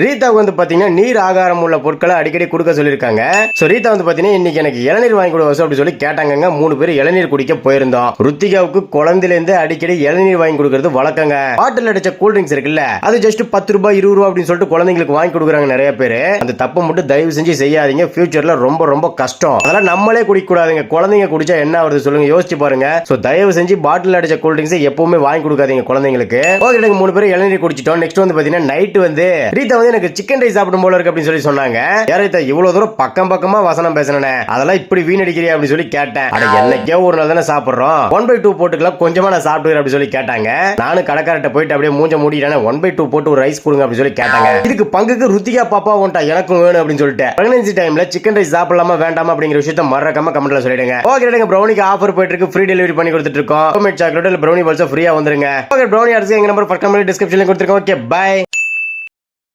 ரீதாவுக்கு வந்து பாத்தீங்கன்னா நீர் ஆகாரம் உள்ள பொருட்களை அடிக்கடி கொடுக்க சொல்லியிருக்காங்க. சோ ரீதா வந்து பாத்தீங்கன்னா இன்னைக்கு எனக்கு இளநீர் வாங்கி கொடு வசு அப்படி சொல்லி கேட்டாங்க மூணு பேர் இளநீர் குடிக்க போயிருந்தோம் ருத்திகாவுக்கு குழந்தையிலேருந்து அடிக்கடி இளநீர் வாங்கி கொடுக்கறது வழக்கங்க. பாட்டில் அடிச்ச கூல் ட்ரிங்க்ஸ் இருக்குல்ல அது ஜஸ்ட் பத்து ரூபாய் இருபது ரூபாய் அப்படின்னு சொல்லிட்டு குழந்தைங்களுக்கு வாங்கி கொடுக்குறாங்க நிறைய பேர். அந்த தப்பை மட்டும் தயவு செஞ்சு செய்யாதீங்க. ஃபியூச்சர்ல ரொம்ப ரொம்ப கஷ்டம். அதெல்லாம் நம்மளே குடிக்க கூடாதுங்க குழந்தைங்க குடிச்சா என்ன ஆகுது சொல்லுங்க யோசிச்சு பாருங்க. சோ தயவு செஞ்சு பாட்டில் அடிச்ச கூல் ட்ரிங்க்ஸ் எப்பவுமே வாங்கி கொடுக்காதீங்க குழந்தைங்களுக்கு. ஓகே எனக்கு மூணு பேர் இளநீர் குடிச்சிட்டோம். நெக்ஸ்ட் வந்து பாத்தீங்கன்னா நைட் வந்து ரீதா வந்து எனக்கு சிக்கன் ரைஸ் சாப்பிடும் போல இருக்கு அப்படின்னு சொல்லி சொன்னாங்க. யாரா ரீதா இவ்வளவு தூரம் பக்கம் பக்கமா வசனம் பேசுனே அதெல்லாம் இப்படி வீணடிக்கிறியா அப்படின்னு சொல்லி கேட்டேன். அட என்னைக்கே ஒரு நாள் தானே சாப்பிடுறோம். ஒன் பை டூ போட்டுக்கலாம் கொஞ்சமா நான் சாப்பிட்டுக்கிறேன் அப்படின்னு சொல்லி கேட்டாங்க. நானும் கடைக்காரட்ட போயிட்டு அப்படியே மூஞ்ச மூடிட்டேன் ஒன் பை டூ போட்டு ஒரு ரைஸ் கொடுங்க அப்படின்னு சொல்லி கேட்டாங்க. இதுக்கு பங்குக்கு ருத்திகா பாப்பா உன்ட்டா எனக்கும் வேணும் அப்படின்னு சொல்லிட்டு. பிரெக்னன்சி டைம்ல சிக்கன் ரைஸ் சாப்பிடலாமா வேண்டாமா அப்படிங்கிற விஷயத்த மறக்காம கமெண்ட்ல சொல்லிடுங்க. ஓகே எனக்கு ப்ரௌனிக்கு ஆஃபர் போயிட்டு இருக்கு. ஃப்ரீ டெலிவரி பண்ணி கொடுத்துட்டு இருக்கோம். சாக்லேட் இல்ல ப்ரௌனி பால்ஸ் ஃப்ரீயா வந்துருங்க. ஓகே ப்ரௌனி அரிசி எங்க நம்பர் ஃபர்ஸ்ட் நம்பர் டிஸ்கிரிப்ஷன்ல கொடுத்துருக்கோம். Okay bye